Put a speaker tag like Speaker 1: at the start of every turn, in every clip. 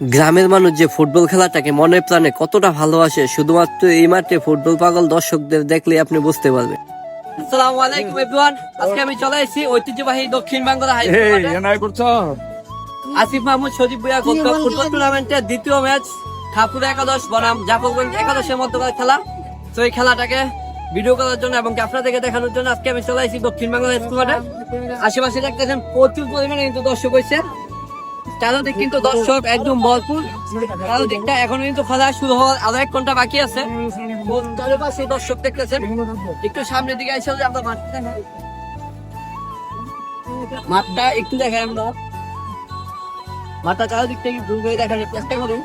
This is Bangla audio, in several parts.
Speaker 1: গ্রামের মানুষ যে ফুটবল খেলাটাকে মনে প্রাণে কতটা ভালোবাসে শুধুমাত্র এই মাঠে ফুটবল পাগল দর্শকদের দেখলে আপনি বুঝতে পারবেন। আসসালামু আলাইকুম এভরিওয়ান আজকে আমি চলে এসেছি ঐতিহ্যবাহী দক্ষিণ বাংলা হাই আসিফ মাহমুদ ফুটবল টুর্নামেন্টের দ্বিতীয় ম্যাচ ঠাকুর একাদশ বনাম জাফরগঞ্জ একাদশের মধ্যকার খেলা। তো এই খেলাটাকে ভিডিও করার জন্য এবং আপনাদেরকে দেখানোর জন্য আজকে আমি চলে এসেছি দক্ষিণ বাংলা স্কুল মাঠে। আশেপাশে দেখতেছেন প্রচুর পরিমাণে কিন্তু দর্শক হয়েছে। চারোদিক কিন্তু দর্শক একদম ভরপুর। চারোদিকটা এখনও কিন্তু খেলা শুরু হওয়ার আরও এক ঘণ্টা বাকি আছে। দর্শক দেখতেছেন। একটু সামনের দিকে এসে আমরা মাঠটা মাঠটা একটু দেখাই আমরা। মাথা চারিদিক থেকে দূর করে দেখানোর চেষ্টা করুন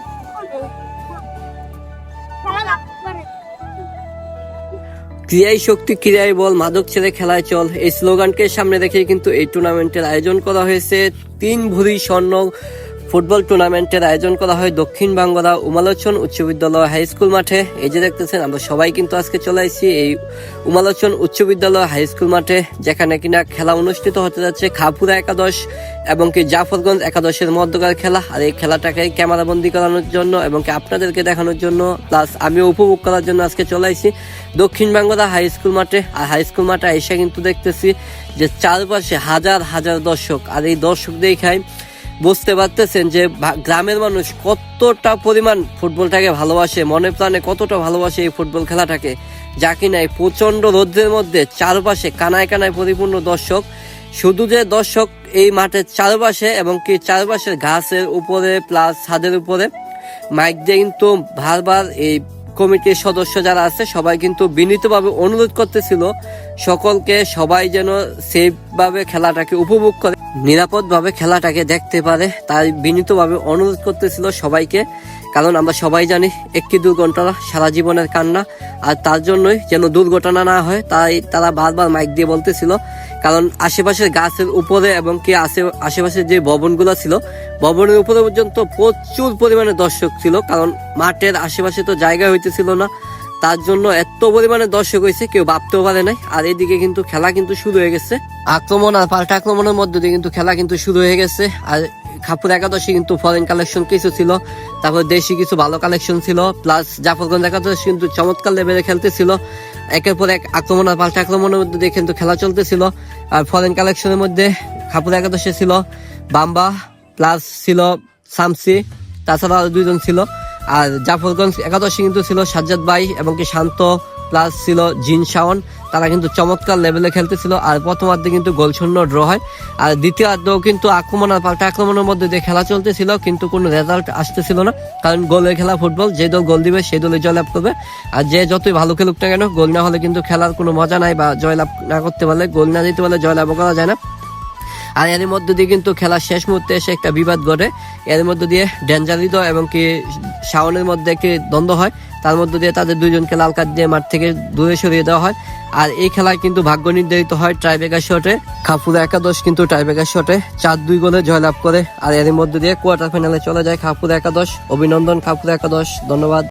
Speaker 1: ক্রিয়াই শক্তি, ক্রিয়াই বল, মাদক ছেড়ে খেলায় চল। এই স্লোগানকে সামনে রেখে কিন্তু এই টুর্নামেন্টের আয়োজন করা হয়েছে। তিন ভরি স্বর্ণ ফুটবল টুর্নামেন্টের আয়োজন করা হয় দক্ষিণ বাংলা উমালোচন উচ্চ বিদ্যালয় হাই স্কুল মাঠে। এই যে দেখতেছেন, আমরা সবাই কিন্তু আজকে চলে আসছি এই উমালোচন উচ্চ বিদ্যালয় হাই স্কুল মাঠে, যেখানে কিনা খেলা অনুষ্ঠিত হতে যাচ্ছে খাপুরা একাদশ এবং কি জাফরগঞ্জ একাদশের মধ্যকার খেলা। আর এই খেলাটাকে ক্যামেরা বন্দি করানোর জন্য এবং কি আপনাদেরকে দেখানোর জন্য, প্লাস আমি উপভোগ করার জন্য আজকে চলে আসছি দক্ষিণ বাংলা হাই স্কুল মাঠে। আর হাই স্কুল মাঠে এসে কিন্তু দেখতেছি যে চারপাশে হাজার হাজার দর্শক, আর এই দর্শক দেখায় বুঝতে পারতেছেন যে গ্রামের মানুষ কতটা পরিমাণ ফুটবলটাকে ভালোবাসে, মনে প্রাণে কতটা ভালোবাসে এই ফুটবল খেলাটাকে, যা কিনা এই প্রচণ্ড রোদ্রের মধ্যে চারপাশে কানায় কানায় পরিপূর্ণ দর্শক। শুধু যে দর্শক এই মাঠের চারপাশে এবং কি চারপাশের ঘাসের উপরে প্লাস ছাদের উপরে, মাইক দিয়ে কিন্তু বারবার এই কমিটির সদস্য যারা আছে, সবাই কিন্তু বিনীতভাবে অনুরোধ করতেছিল সকলকে সবাই যেন সেফভাবে খেলাটাকে উপভোগ করে। নিরাপদভাবে খেলাটাকে দেখতে পারে, তাই বিনীতভাবে অনুরোধ করতেছিল সবাইকে, কারণ আমরা সবাই জানি একটি দুর্ঘটনা সারা জীবনের কান্না, আর তার জন্যই যেন দুর্ঘটনা না হয়, তাই তারা বারবার মাইক দিয়ে বলতেছিল। কারণ আশেপাশের গাছের উপরে এবং কি আশে আশেপাশের যে ভবনগুলো ছিল, ভবনের উপরে পর্যন্ত প্রচুর পরিমাণে দর্শক ছিল, কারণ মাঠের আশেপাশে তো জায়গা হইতেছিল না। তার জন্য এত পরিমাণে দর্শক হয়েছে, কেউ ভাবতেও পারে নাই। আর এদিকে কিন্তু খেলা কিন্তু শুরু হয়ে গেছে। আক্রমণ আর পাল্টা আক্রমণের মধ্যে দিয়ে কিন্তু খেলা কিন্তু শুরু হয়ে গেছে। আর খাপুর একাদশী কিন্তু ফরেন কালেকশন কিছু ছিল, তারপর দেশি কিছু ভালো কালেকশন ছিল প্লাস জাফরগঞ্জ একাদশী কিন্তু চমৎকার লেভেলে খেলতেছিল। একের পর এক আক্রমণ আর পাল্টা আক্রমণের মধ্যে দিয়ে কিন্তু খেলা চলতেছিল। আর ফরেন কালেকশনের মধ্যে খাপুর একাদশী ছিল বাম্বা প্লাস ছিল সামসি, তাছাড়া আরও দুইজন ছিল। আর জাফরগঞ্জ একাদশী কিন্তু ছিল সাজ্জাদ ভাই এবং কি শান্ত প্লাস ছিল জিন শাওন। তারা কিন্তু চমৎকার লেভেলে খেলতেছিল আর প্রথমার্ধে কিন্তু গোল শূন্য ড্র হয়। আর দ্বিতীয়ার্ধেও কিন্তু আক্রমণ আর পাল্টা আক্রমণের মধ্যে দিয়ে খেলা চলতেছিল, কিন্তু কোনো রেজাল্ট আসতেছিল না। কারণ গোলের খেলা ফুটবল যে দল গোল দিবে সেই দলে জয়লাভ করবে। আর যে যতই ভালো খেলুক না কেন, গোল না হলে কিন্তু খেলার কোনো মজা নাই বা জয়লাভ না করতে পারলে, গোল না দিতে পারলে জয়লাভও করা যায় না। আর এর মধ্যে দিয়ে কিন্তু খেলার শেষ মুহূর্তে এসে একটা বিবাদ ঘটে এর মধ্যে দিয়ে ডেঞ্জারিদ এবং কি শাওনের মধ্যে একটি দ্বন্দ্ব হয়। তার মধ্যে দিয়ে তাদের দুইজনকে লাল কার্ড দিয়ে মাঠ থেকে দূরে সরিয়ে দেওয়া হয়। আর এই খেলায় কিন্তু ভাগ্য নির্ধারিত হয় ট্রাইবেকার শটে। খাপুরা একাদশ কিন্তু ট্রাইবেকার শটে। চার দুই গোলে জয়লাভ করে। আর এর মধ্যে দিয়ে কোয়ার্টার ফাইনালে চলে যায় খাপুরা একাদশ। অভিনন্দন খাপুরা একাদশ। ধন্যবাদ।